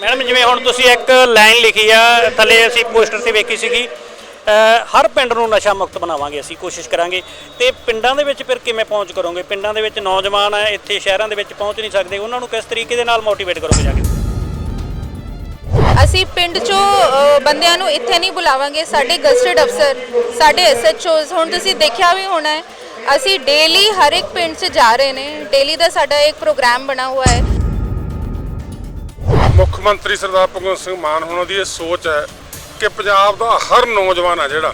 Madam, ਜਿਵੇਂ ਹੁਣ ਤੁਸੀਂ ਇੱਕ ਲਾਈਨ ਲਿਖੀ ਆ, ਥੱਲੇ ਅਸੀਂ ਪੋਸਟਰ ਤੇ ਵੇਖੀ ਸੀਗੀ ਹਰ ਪਿੰਡ ਨੂੰ ਨਸ਼ਾ ਮੁਕਤ ਬਣਾਵਾਂਗੇ ਅਸੀਂ, ਕੋਸ਼ਿਸ਼ ਕਰਾਂਗੇ। ਤੇ ਪਿੰਡਾਂ ਦੇ ਵਿੱਚ ਫਿਰ ਕਿਵੇਂ ਪਹੁੰਚ ਕਰੋਗੇ? ਪਿੰਡਾਂ ਦੇ ਵਿੱਚ ਨੌਜਵਾਨ ਆ, ਇੱਥੇ ਸ਼ਹਿਰਾਂ ਦੇ ਵਿੱਚ ਪਹੁੰਚ ਨਹੀਂ ਸਕਦੇ, ਉਹਨਾਂ ਨੂੰ ਕਿਸ ਤਰੀਕੇ ਦੇ ਨਾਲ ਮੋਟੀਵੇਟ ਕਰੋਗੇ ਜਾ ਕੇ? ਅਸੀਂ ਪਿੰਡ ਚੋਂ ਬੰਦਿਆਂ ਨੂੰ ਇੱਥੇ ਨਹੀਂ ਬੁਲਾਵਾਂਗੇ, ਸਾਡੇ ਗਸਟਡ ਅਫਸਰ, ਸਾਡੇ ਐਸਐਚਓਜ਼, ਹੁਣ ਤੁਸੀਂ ਦੇਖਿਆ ਵੀ ਹੋਣਾ ਹੈ, ਅਸੀਂ ਡੇਲੀ ਹਰ ਇੱਕ ਪਿੰਡ 'ਚ ਜਾ ਰਹੇ ਨੇ ਡੇਲੀ ਦਾ ਸਾਡਾ ਇੱਕ ਪ੍ਰੋਗਰਾਮ ਬਣਾ ਹੋਇਆ ਹੈ। ਮੁੱਖ ਮੰਤਰੀ ਸਰਦਾਰ ਭਗਵੰਤ ਸਿੰਘ ਮਾਨ ਹੋਣਾ ਦੀ ਇਹ ਸੋਚ ਹੈ ਕਿ ਪੰਜਾਬ ਦਾ ਹਰ ਨੌਜਵਾਨ ਆ ਜਿਹੜਾ,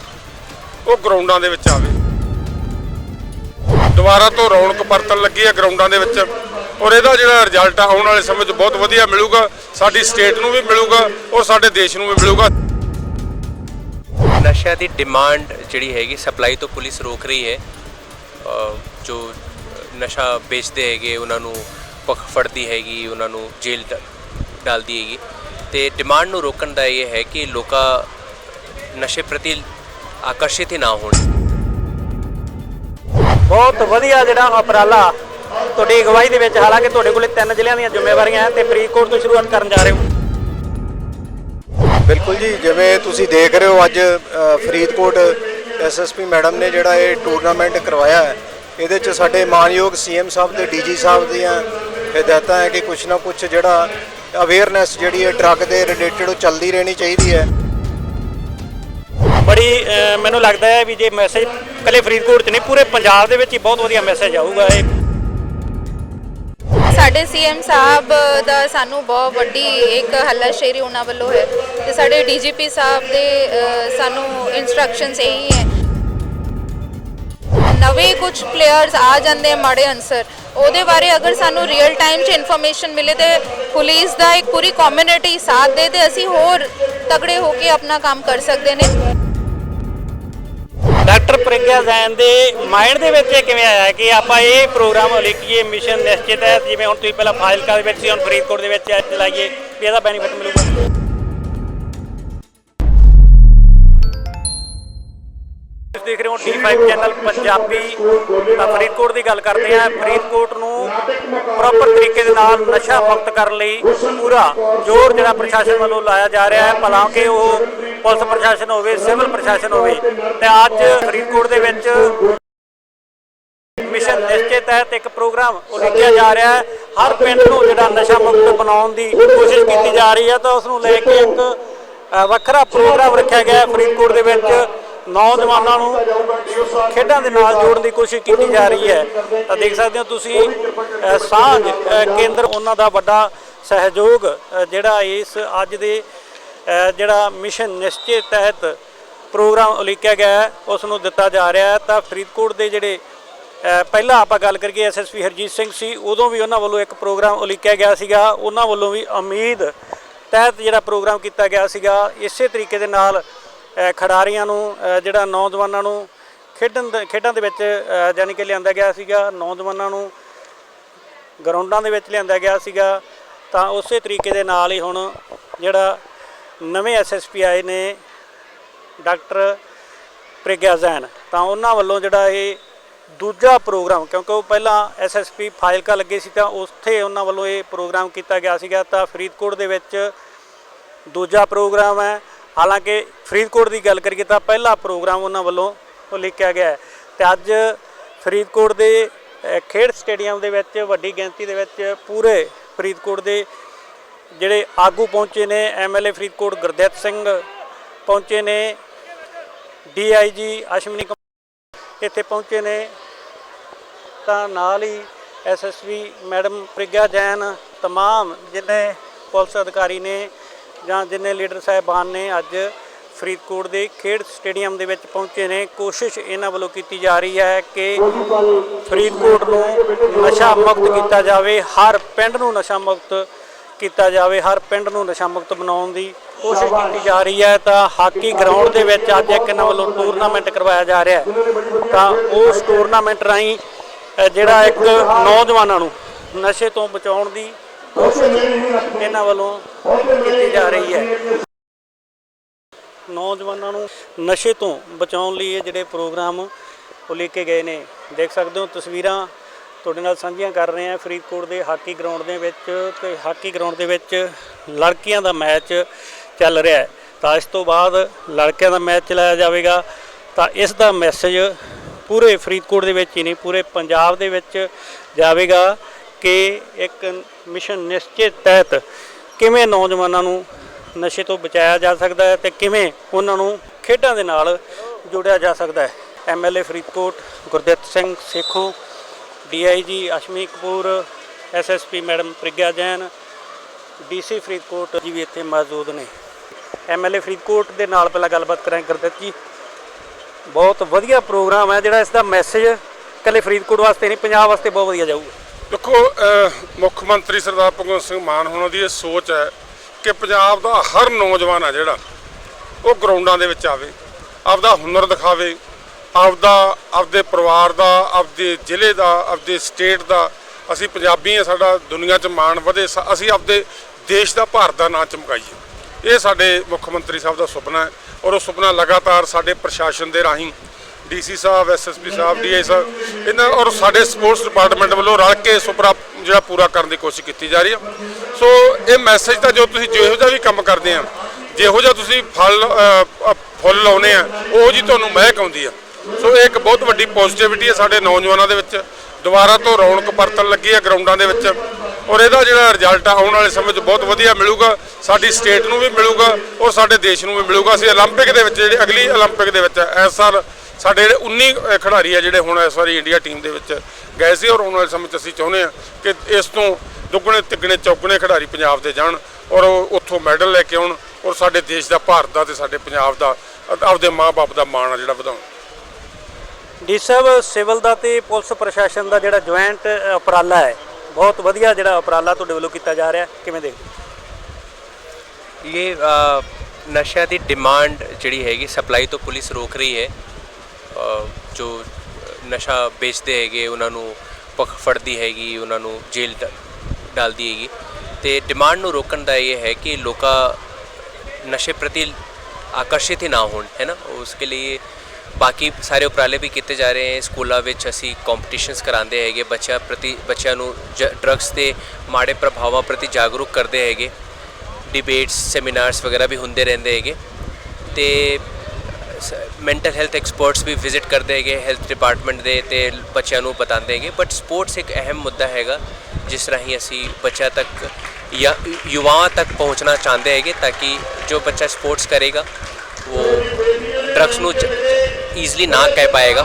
ਉਹ ਗਰਾਊਂਡਾਂ ਦੇ ਵਿੱਚ ਆਵੇ। ਦੁਬਾਰਾ ਤੋਂ ਰੌਣਕ ਪਰਤਣ ਲੱਗੀ ਹੈ ਗਰਾਊਂਡਾਂ ਦੇ ਵਿੱਚ ਔਰ ਇਹਦਾ ਜਿਹੜਾ ਰਿਜ਼ਲਟ ਆਉਣ ਵਾਲੇ ਸਮੇਂ 'ਚ ਬਹੁਤ ਵਧੀਆ ਮਿਲੂਗਾ। ਸਾਡੀ ਸਟੇਟ ਨੂੰ ਵੀ ਮਿਲੂਗਾ, ਔਰ ਸਾਡੇ ਦੇਸ਼ ਨੂੰ ਵੀ ਮਿਲੂਗਾ। ਨਸ਼ਿਆਂ ਦੀ ਡਿਮਾਂਡ ਜਿਹੜੀ ਹੈਗੀ ਸਪਲਾਈ ਤੋਂ ਪੁਲਿਸ ਰੋਕ ਰਹੀ ਹੈ। ਜੋ ਨਸ਼ਾ ਵੇਚਦੇ ਹੈਗੇ, ਉਹਨਾਂ ਨੂੰ ਪਕ ਫੜਦੀ ਹੈਗੀ, ਉਹਨਾਂ ਨੂੰ ਜੇਲ੍ਹ ਡ- ਡਾਲਦੀ ਹੈਗੀ। ਤੇ ਡਿਮਾਂਡ ਨੂੰ ਰੋਕਣ ਦਾ ਇਹ ਹੈ ਕਿ ਲੋਕਾਂ ਨਸ਼ੇ ਪ੍ਰਤੀ ਆਕਰਸ਼ਿਤ ਹੀ ਨਾ ਹੋਣ। ਬਹੁਤ ਵਧੀਆ ਜਿਹੜਾ ਉਪਰਾਲਾ ਤੁਹਾਡੀ ਅਗਵਾਈ ਦੇ ਵਿੱਚ ਹਾਲਾਂਕਿ ਤੁਹਾਡੇ ਕੋਲੇ ਤਿੰਨ ਜ਼ਿਲ੍ਹਿਆਂ ਦੀਆਂ ਜ਼ਿੰਮੇਵਾਰੀਆਂ ਹੈ ਤੇ ਫਰੀਦਕੋਟ ਤੋਂ ਸ਼ੁਰੂਆਤ ਕਰਨ ਜਾ ਰਹੇ ਹੋ। ਬਿਲਕੁਲ ਜੀ ਜਿਵੇਂ ਤੁਸੀਂ ਦੇਖ ਰਹੇ ਹੋ ਅੱਜ ਫਰੀਦਕੋਟ ਐਸਐਸਪੀ ਮੈਡਮ ਨੇ ਜਿਹੜਾ ਇਹ ਟੂਰਨਾਮੈਂਟ ਕਰਵਾਇਆ ਹੈ। ਇਹਦੇ ਚ ਸਾਡੇ ਮਾਨਯੋਗ ਸੀਐਮ ਸਾਹਿਬ ਤੇ ਡੀਜੀ ਸਾਹਿਬ ਦੀਆਂ ਹਦਾਇਤਾਂ ਹੈ ਕਿ ਕੁਛ ਨਾ ਕੁਛ ਜਿਹੜਾ ਅਵੇਅਰਨੈਸ ਜਿਹੜੀ ਹੈ ਡਰੱਗ ਦੇ ਰਿਲੇਟਡ ਉਹ ਚੱਲਦੀ ਰਹਿਣੀ ਚਾਹੀਦੀ ਹੈ। ਬੜੀ ਮੈਨੂੰ ਲੱਗਦਾ ਹੈ ਵੀ ਜੇ ਮੈਸੇਜ ਕੱਲੇ ਫਰੀਦਕੋਟ 'ਚ ਨਹੀਂ ਪੂਰੇ ਪੰਜਾਬ ਦੇ ਵਿੱਚ ਹੀ ਬਹੁਤ ਵਧੀਆ ਮੈਸੇਜ ਆਊਗਾ ਇਹ। ਸਾਡੇ ਸੀਐਮ ਸਾਹਿਬ ਦਾ ਸਾਨੂੰ ਬਹੁਤ ਵੱਡੀ ਇੱਕ ਹੱਲਾਸ਼ੇਰੀ ਉਹਨਾਂ ਵੱਲੋਂ ਹੈ ਤੇ ਸਾਡੇ ਡੀਜੀਪੀ ਸਾਹਿਬ ਦੇ ਅ, ਸਾਨੂੰ ਇਨਸਟਰਕਸ਼ਨਸ ਇਹੀ ਹੈ ਨਵੇਂ ਕੁਝ ਪਲੇਅਰਸ ਆ ਜਾਂਦੇ ਆ ਮਾੜੇ ਅਨਸਰ ਉਹਦੇ ਬਾਰੇ ਅਗਰ ਸਾਨੂੰ ਰੀਅਲ ਟਾਈਮ 'ਚ ਇਨਫੋਰਮੇਸ਼ਨ ਮਿਲੇ ਤੇ ਪੁਲਿਸ ਦਾ ਇੱਕ ਪੂਰੀ ਕਮਿਊਨਿਟੀ ਸਾਥ ਦੇ ਤੇ ਅਸੀਂ ਹੋਰ ਤਗੜੇ ਹੋ ਕੇ ਆਪਣਾ ਕੰਮ ਕਰ ਸਕਦੇ ਨੇ। ਡਾਕਟਰ ਪ੍ਰਗਿਆ ਜੈਨ ਦੇ ਮਾਈਂਡ ਦੇ ਵਿੱਚ ਇਹ ਕਿਵੇਂ ਆਇਆ ਕਿ ਆਪਾਂ ਇਹ ਪ੍ਰੋਗਰਾਮ ਉਲੀਕੀਏ ਮਿਸ਼ਨ ਨਿਸ਼ਚਿਤ ਹੈ, ਜਿਵੇਂ ਹੁਣ ਤੁਸੀਂ ਪਹਿਲਾਂ ਫਾਜ਼ਿਲਕਾ ਦੇ ਵਿੱਚ ਸੀ, ਹੁਣ ਫਰੀਦਕੋਟ ਦੇ ਵਿੱਚ ਚਲਾਈਏ, ਵੀ ਇਹਦਾ ਬੈਨੀਫਿਟ ਮਿਲੂਗਾ। ਦੇਖ ਰਹੇ ਹੋ T5 ਚੈਨਲ ਪੰਜਾਬੀ ਤਾਂ ਫਰੀਦਕੋਟ ਦੀ ਗੱਲ ਕਰਦੇ ਹਾਂ। ਫਰੀਦਕੋਟ ਨੂੰ ਪ੍ਰੋਪਰ ਤਰੀਕੇ ਦੇ ਨਾਲ ਨਸ਼ਾ ਮੁਕਤ ਕਰਨ ਲਈ ਪੂਰਾ ਜ਼ੋਰ ਜਿਹੜਾ ਪ੍ਰਸ਼ਾਸਨ ਵੱਲੋਂ ਲਾਇਆ ਜਾ ਰਿਹਾ ਹੈ। ਭਲਾ ਕਿ ਉਹ ਪੁਲਿਸ ਪ੍ਰਸ਼ਾਸਨ ਹੋਵੇ, ਸਿਵਲ ਪ੍ਰਸ਼ਾਸਨ ਹੋਵੇ। ਤੇ ਅੱਜ ਫਰੀਦਕੋਟ ਦੇ ਵਿੱਚ ਮਿਸ਼ਨ ਨਿਸ਼ਚੇ ਤਹਿਤ ਇੱਕ ਪ੍ਰੋਗਰਾਮ ਉਲੀਕਿਆ ਜਾ ਰਿਹਾ ਹੈ। ਹਰ ਪਿੰਡ ਨੂੰ ਜਿਹੜਾ ਨਸ਼ਾ ਮੁਕਤ ਬਣਾਉਣ ਦੀ ਕੋਸ਼ਿਸ਼ ਕੀਤੀ ਜਾ ਰਹੀ ਹੈ ਤਾਂ ਉਸ ਨੂੰ ਲੈ ਕੇ ਇੱਕ ਵੱਖਰਾ ਪ੍ਰੋਗਰਾਮ ਰੱਖਿਆ ਗਿਆ ਹੈ ਫਰੀਦਕੋਟ ਦੇ ਵਿੱਚ। ਨੌਜਵਾਨਾਂ ਨੂੰ ਖੇਡਾਂ ਦੇ ਨਾਲ ਜੋੜਨ ਦੀ ਕੋਸ਼ਿਸ਼ ਕੀਤੀ ਜਾ ਰਹੀ ਹੈ। ਤਾਂ ਦੇਖ ਸਕਦੇ ਹੋ ਤੁਸੀਂ ਸਾਂਝ ਕੇਂਦਰ ਉਹਨਾਂ ਦਾ ਵੱਡਾ ਸਹਿਯੋਗ ਜਿਹੜਾ ਇਸ ਅੱਜ ਦੇ ਜਿਹੜਾ ਮਿਸ਼ਨ ਨਿਸ਼ਚਿਤ ਤਹਿਤ ਪ੍ਰੋਗਰਾਮ ਉਲੀਕਿਆ ਗਿਆ ਉਸ ਨੂੰ ਦਿੱਤਾ ਜਾ ਰਿਹਾ ਹੈ। ਤਾਂ ਫਰੀਦਕੋਟ ਦੇ ਜਿਹੜੇ ਪਹਿਲਾਂ ਆਪਾਂ ਗੱਲ ਕਰੀਏ ਐਸਐਸਪੀ ਹਰਜੀਤ ਸਿੰਘ ਸੀ ਉਦੋਂ ਵੀ ਉਹਨਾਂ ਵੱਲੋਂ ਇੱਕ ਪ੍ਰੋਗਰਾਮ ਉਲੀਕਿਆ ਗਿਆ ਸੀਗਾ। ਉਹਨਾਂ ਵੱਲੋਂ ਵੀ ਉਮੀਦ ਤਹਿਤ ਜਿਹੜਾ ਪ੍ਰੋਗਰਾਮ ਕੀਤਾ ਗਿਆ ਸੀਗਾ ਇਸੇ ਤਰੀਕੇ ਦੇ ਨਾਲ ਖਿਡਾਰੀਆਂ ਨੂੰ ਜਿਹੜਾ ਨੌਜਵਾਨਾਂ ਨੂੰ ਖੇਡਣ ਦੇ ਖੇਡਾਂ ਦੇ ਵਿੱਚ ਅ, ਯਾਨੀ ਕਿ ਲਿਆਂਦਾ ਗਿਆ ਸੀਗਾ ਨੌਜਵਾਨਾਂ ਨੂੰ ਗਰਾਊਂਡਾਂ ਦੇ ਵਿੱਚ ਲਿਆਂਦਾ ਗਿਆ ਸੀਗਾ ਤਾਂ ਉਸੇ ਤਰੀਕੇ ਦੇ ਨਾਲ ਹੀ ਹੁਣ ਜਿਹੜਾ ਨਵੇਂ ਐਸਐਸਪੀ ਆਏ ਨੇ ਡਾਕਟਰ ਪ੍ਰਗਿਆ ਜ਼ੈਨ। ਤਾਂ ਉਹਨਾਂ ਵੱਲੋਂ ਜਿਹੜਾ ਇਹ ਦੂਜਾ ਪ੍ਰੋਗਰਾਮ ਕਿਉਂਕਿ ਉਹ ਪਹਿਲਾਂ ਐਸਐਸਪੀ ਫਾਜ਼ਿਲਕਾ ਲੱਗੇ ਸੀ ਤਾਂ ਉੱਥੇ ਉਹਨਾਂ ਵੱਲੋਂ ਇਹ ਪ੍ਰੋਗਰਾਮ ਕੀਤਾ ਗਿਆ ਸੀਗਾ ਤਾਂ ਫਰੀਦਕੋਟ ਦੇ ਵਿੱਚ ਦੂਜਾ ਪ੍ਰੋਗਰਾਮ ਹੈ। ਹਾਲਾਂਕਿ ਫਰੀਦਕੋਟ ਦੀ ਗੱਲ ਕਰੀਏ ਤਾਂ ਪਹਿਲਾ ਪ੍ਰੋਗਰਾਮ ਉਹਨਾਂ ਵੱਲੋਂ ਉਹ ਲਿਖਿਆ ਗਿਆ ਹੈ ਤੇ ਅੱਜ ਫਰੀਦਕੋਟ ਦੇ ਅ, ਖੇਡ ਸਟੇਡੀਅਮ ਦੇ ਵਿੱਚ ਵੱਡੀ ਗਿਣਤੀ ਦੇ ਵਿੱਚ ਪੂਰੇ ਫਰੀਦਕੋਟ ਦੇ ਜਿਹੜੇ ਆਗੂ ਪਹੁੰਚੇ ਨੇ ਐਮਐਲਏ ਫਰੀਦਕੋਟ ਗੁਰਦਿੱਤ ਸਿੰਘ ਪਹੁੰਚੇ ਨੇ ਡੀਆਈਜੀ ਅਸ਼ਮਨੀ ਕੁਮਾਰ ਇੱਥੇ ਪਹੁੰਚੇ ਨੇ ਤਾਂ ਨਾਲ ਹੀ ਐਸਐਸਪੀ ਮੈਡਮ ਪ੍ਰਿਗਿਆ ਜੈਨ तमाम ਜਿੰਨੇ ਪੁਲਿਸ ਅਧਿਕਾਰੀ ਨੇ ਜਾਂ ਜਿੰਨੇ ਲੀਡਰ ਸਾਹਿਬਾਨ ਨੇ ਅੱਜ ਫਰੀਦਕੋਟ ਦੇ ਖੇਡ ਸਟੇਡੀਅਮ ਦੇ ਵਿੱਚ ਪਹੁੰਚੇ ਨੇ, ਕੋਸ਼ਿਸ਼ ਇਹਨਾਂ ਵੱਲੋਂ ਕੀਤੀ ਜਾ ਰਹੀ ਹੈ ਕਿ ਫਰੀਦਕੋਟ ਨੂੰ ਨਸ਼ਾ ਮੁਕਤ ਕੀਤਾ ਜਾਵੇ, ਹਰ ਪਿੰਡ ਨੂੰ ਨਸ਼ਾ ਮੁਕਤ ਕੀਤਾ ਜਾਵੇ, ਹਰ ਪਿੰਡ ਨੂੰ ਨਸ਼ਾ ਮੁਕਤ ਬਣਾਉਣ ਦੀ ਕੋਸ਼ਿਸ਼ ਕੀਤੀ ਜਾ ਰਹੀ ਹੈ। ਤਾਂ ਹਾਕੀ ਗਰਾਊਂਡ ਦੇ ਵਿੱਚ ਅੱਜ ਇੱਕ ਇਹਨਾਂ ਵੱਲੋਂ ਟੂਰਨਾਮੈਂਟ ਕਰਵਾਇਆ ਜਾ ਰਿਹਾ ਹੈ। ਤਾਂ ਉਸ ਟੂਰਨਾਮੈਂਟ ਰਾਹੀਂ ਜਿਹੜਾ ਇੱਕ ਨੌਜਵਾਨਾਂ ਨੂੰ ਨਸ਼ੇ ਤੋਂ ਬਚਾਉਣ ਦੀ ਕੋਸ਼ਿਸ਼ ਇਹਨਾਂ ਵੱਲੋਂ ਕੀਤੀ ਜਾ ਰਹੀ ਹੈ। ਨੌਜਵਾਨਾਂ ਨੂੰ ਨਸ਼ੇ ਤੋਂ ਬਚਾਉਣ ਲਈ ਇਹ ਜਿਹੜੇ ਪ੍ਰੋਗਰਾਮ ਉਲੀਕੇ ਗਏ ਨੇ। ਦੇਖ ਸਕਦੇ ਹੋ ਤਸਵੀਰਾਂ ਤੁਹਾਡੇ ਨਾਲ ਸਾਂਝੀਆਂ ਕਰ ਰਹੇ ਹਾਂ। ਫਰੀਦਕੋਟ ਦੇ ਹਾਕੀ ਗਰਾਊਂਡ ਦੇ ਵਿੱਚ ਤੇ ਹਾਕੀ ਗਰਾਊਂਡ ਦੇ ਵਿੱਚ ਲੜਕੀਆਂ ਦਾ ਮੈਚ ਚੱਲ ਰਿਹਾ ਹੈ। ਤਾਂ ਇਸ ਤੋਂ ਬਾਅਦ ਲੜਕਿਆਂ ਦਾ ਮੈਚ ਚਲਾਇਆ ਜਾਵੇਗਾ। ਤਾਂ ਇਸ ਦਾ ਮੈਸੇਜ ਪੂਰੇ ਫਰੀਦਕੋਟ ਦੇ ਵਿੱਚ ਹੀ ਨਹੀਂ ਪੂਰੇ ਪੰਜਾਬ ਦੇ ਵਿੱਚ ਜਾਵੇਗਾ ਕਿ ਇੱਕ ਮਿਸ਼ਨ ਨਿਸ਼ਚਿਤ ਤਹਿਤ ਕਿਵੇਂ ਨੌਜਵਾਨਾਂ ਨੂੰ ਨਸ਼ੇ ਤੋਂ ਬਚਾਇਆ ਜਾ ਸਕਦਾ ਹੈ ਤੇ ਕਿਵੇਂ ਉਹਨਾਂ ਨੂੰ ਖੇਡਾਂ ਦੇ ਨਾਲ ਜੋੜਿਆ ਜਾ ਸਕਦਾ ਹੈ। MLA Faridkot, Gurdit Singh Sekhon DIG Ashmi Kapoor SSP madam Prigya Jain DC Faridkot ji ਵੀ ਇੱਥੇ ਮੌਜੂਦ ਨੇ। ਐਮਐਲਏ ਫਰੀਦਕੋਟ ਦੇ ਨਾਲ ਪਹਿਲਾਂ ਗੱਲਬਾਤ ਕਰਾਂਗੇ ਗੁਰਦਿੱਤ ਜੀ। ਬਹੁਤ ਵਧੀਆ ਪ੍ਰੋਗਰਾਮ ਹੈ ਜਿਹੜਾ ਇਸ ਦਾ ਮੈਸੇਜ ਇਕੱਲੇ ਫਰੀਦਕੋਟ ਵਾਸਤੇ ਨਹੀਂ, ਪੰਜਾਬ ਵਾਸਤੇ ਬਹੁਤ ਵਧੀਆ ਜਾਊਗਾ। ਦੇਖੋ ਮੁੱਖ ਮੰਤਰੀ ਸਰਦਾਰ ਭਗਵੰਤ ਸਿੰਘ ਮਾਨ ਹੋਣਾ ਦੀ ਇਹ ਸੋਚ ਹੈ ਕਿ ਪੰਜਾਬ ਦਾ ਹਰ ਨੌਜਵਾਨ ਆ ਜਿਹੜਾ, ਉਹ ਗਰਾਊਂਡਾਂ ਦੇ ਵਿੱਚ ਆਵੇ, ਆਪਦਾ ਹੁਨਰ ਦਿਖਾਵੇ, ਆਪਦਾ, ਆਪਦੇ ਪਰਿਵਾਰ ਦਾ, ਆਪਦੇ ਜ਼ਿਲ੍ਹੇ ਦਾ, ਆਪਦੇ ਸਟੇਟ ਦਾ, ਅਸੀਂ ਪੰਜਾਬੀ ਆ, ਸਾਡਾ ਦੁਨੀਆ 'ਚ ਮਾਣ ਵਧੇ ਅਸੀਂ ਆਪਦੇ ਦੇਸ਼ ਦਾ, ਭਾਰਤ ਦਾ ਨਾਂ ਚਮਕਾਈਏ। ਇਹ ਸਾਡੇ ਮੁੱਖ ਮੰਤਰੀ ਸਾਹਿਬ ਦਾ ਸੁਪਨਾ ਹੈ ਔਰ ਉਹ ਸੁਪਨਾ ਲਗਾਤਾਰ ਸਾਡੇ ਪ੍ਰਸ਼ਾਸਨ ਦੇ ਰਾਹੀਂ ਡੀਸੀ ਸਾਹਿਬ ਐਸਐਸਪੀ ਸਾਹਿਬ ਡੀਆਈ ਸਾਹਿਬ ਇਹਨਾਂ ਔਰ ਸਾਡੇ ਸਪੋਰਟਸ ਡਿਪਾਰਟਮੈਂਟ ਵੱਲੋਂ ਰਲ ਕੇ ਸੁਪਨਾ ਜਿਹੜਾ ਪੂਰਾ ਕਰਨ ਦੀ ਕੋਸ਼ਿਸ਼ ਕੀਤੀ ਜਾ ਰਹੀ ਹੈ ਸੋ ਇਹ ਮੈਸੇਜ ਤਾਂ ਜੋ ਤੁਸੀਂ ਜਿਹੋ ਜਿਹਾ ਵੀ ਕੰਮ ਕਰਦੇ ਆ ਜਿਹੋ ਜਿਹਾ ਤੁਸੀਂ ਫਲ ਅ, ਅ, ਫੁੱਲ ਲਾਉਨੇ ਆ ਉਹ ਜੀ ਤੁਹਾਨੂੰ ਮਹਿਕ ਆਉਂਦੀ ਆ ਸੋ ਇਹ ਇੱਕ ਬਹੁਤ ਵੱਡੀ ਪੋਜ਼ਿਟਿਵਿਟੀ ਹੈ ਸਾਡੇ ਨੌਜਵਾਨਾਂ ਦੇ ਵਿੱਚ ਦੁਬਾਰਾ ਤੋਂ ਰੌਣਕ ਪਰਤਣ ਲੱਗੀ ਹੈ ਗਰਾਊਂਡਾਂ ਦੇ ਵਿੱਚ ਔਰ ਇਹਦਾ ਜਿਹੜਾ ਰਿਜ਼ਲਟ ਆ ਆਉਣ ਵਾਲੇ ਸਮੇਂ 'ਚ ਬਹੁਤ ਵਧੀਆ ਮਿਲੂਗਾ ਸਾਡੀ ਸਟੇਟ ਨੂੰ ਵੀ ਮਿਲੂਗਾ ਔਰ ਸਾਡੇ ਦੇਸ਼ ਨੂੰ ਵੀ ਮਿਲੂਗਾ ਅਸੀਂ 올림픽 ਦੇ ਵਿੱਚ ਜਿਹੜੇ ਅਗਲੀ 올림픽 ਦੇ ਵਿੱਚ ਇਸ ਸਾਲ ਸਾਡੇ ਜਿਹੜੇ 19 ਖਿਡਾਰੀ ਆ ਜਿਹੜੇ ਹੁਣ ਇਸ ਵਾਰੀ ਇੰਡੀਆ ਟੀਮ ਦੇ ਵਿੱਚ ਗਏ ਸੀ ਔਰ ਆਉਣ ਵਾਲੇ ਸਮੇਂ 'ਚ ਅਸੀਂ ਚਾਹੁੰਦੇ ਆ ਕਿ ਇਸ ਤੋਂ ਦੁੱਗਣੇ ਤਿੱਗਣੇ ਚੌਗਣੇ ਖਿਡਾਰੀ ਪੰਜਾਬ ਦੇ ਜਾਣ ਔਰ ਉਹ ਉੱਥੋਂ ਮੈਡਲ ਲੈ ਕੇ ਆਉਣ ਔਰ ਸਾਡੇ ਦੇਸ਼ ਦਾ ਭਾਰਤ ਦਾ ਤੇ ਸਾਡੇ ਪੰਜਾਬ ਦਾ ਆਪਦੇ ਮਾਪੇ ਦਾ ਮਾਣ ਆ ਜਿਹੜਾ ਵਧਾਉਣ ਡੀ ਸਾਹਿਬ ਸਿਵਲ ਦਾ ਤੇ ਪੁਲਿਸ ਪ੍ਰਸ਼ਾਸਨ ਦਾ ਜਿਹੜਾ ਜੁਆਇੰਟ ਉਪਰਾਲਾ ਹੈ ਬਹੁਤ ਵਧੀਆ ਜਿਹੜਾ ਉਪਰਾਲਾ ਤੁਹਾਡੇ ਵੱਲੋਂ ਕੀਤਾ ਜਾ ਰਿਹਾ ਕਿਵੇਂ ਦੇਖਦੇ? ਇਹ ਨਸ਼ਿਆਂ ਦੀ ਡਿਮਾਂਡ ਜਿਹੜੀ ਹੈਗੀ ਸਪਲਾਈ ਤੋਂ ਪੁਲਿਸ ਰੋਕ ਰਹੀ ਹੈ ਜੋ ਨਸ਼ਾ ਵੇਚਦੇ ਹੈਗੇ, ਉਹਨਾਂ ਨੂੰ ਪਕ ਫੜਦੀ ਹੈਗੀ, ਉਹਨਾਂ ਨੂੰ ਜੇਲ੍ਹ ਡਾਲਦੀ ਹੈਗੀ। ਤੇ ਡਿਮਾਂਡ ਨੂੰ ਰੋਕਣ ਦਾ ਇਹ ਹੈ ਕਿ ਲੋਕਾਂ ਨਸ਼ੇ ਪ੍ਰਤੀ ਆਕਰਸ਼ਿਤ ਹੀ ਨਾ ਹੋਣ, ਹੈ ਨਾ? ਉਸਕੇ ਲਈ ਬਾਕੀ ਸਾਰੇ ਉਪਰਾਲੇ ਵੀ ਕੀਤੇ ਜਾ ਰਹੇ ਹੈ। ਸਕੂਲਾਂ ਵਿੱਚ ਅਸੀਂ ਕੰਪੀਟੀਸ਼ਨਸ ਕਰਾਉਂਦੇ ਹੈਗੇ, ਬੱਚਿਆਂ ਪ੍ਰਤੀ, ਬੱਚਿਆਂ ਨੂੰ ਡਰੱਗਸ ਦੇ ਮਾੜੇ ਪ੍ਰਭਾਵਾਂ ਪ੍ਰਤੀ ਜਾਗਰੂਕ ਕਰਦੇ ਹੈਗੇ। ਡਿਬੇਟਸ ਸੈਮੀਨਾਰਸ ਵਗੈਰਾ ਵੀ ਹੁੰਦੇ ਰਹਿੰਦੇ ਹੈਗੇ। ਤੇ ਮੈਂਟਲ ਹੈਲਥ ਐਕਸਪਰਟਸ ਵੀ ਵਿਜ਼ਿਟ ਕਰਦੇ ਹੈਗੇ ਹੈਲਥ ਡਿਪਾਰਟਮੈਂਟ ਦੇ ਤੇ ਬੱਚਿਆਂ ਨੂੰ ਬਤਾਉਂਦੇ ਹੈਗੇ ਬਟ ਸਪੋਰਟਸ ਇੱਕ ਅਹਿਮ ਮੁੱਦਾ ਹੈਗਾ, ਜਿਸ ਰਾਹੀਂ ਅਸੀਂ ਬੱਚਿਆਂ ਤੱਕ ਜਾਂ ਯੁਵਾਵਾਂ ਤੱਕ ਪਹੁੰਚਣਾ ਚਾਹੁੰਦੇ ਹੈਗੇ ਤਾਂ ਕਿ ਜੋ ਬੱਚਾ ਸਪੋਰਟਸ ਕਰੇਗਾ, ਉਹ ਡਰੱਗਸ ਨੂੰ ਈਜ਼ੀਲੀ ਨਾ ਕਹਿ ਪਾਏਗਾ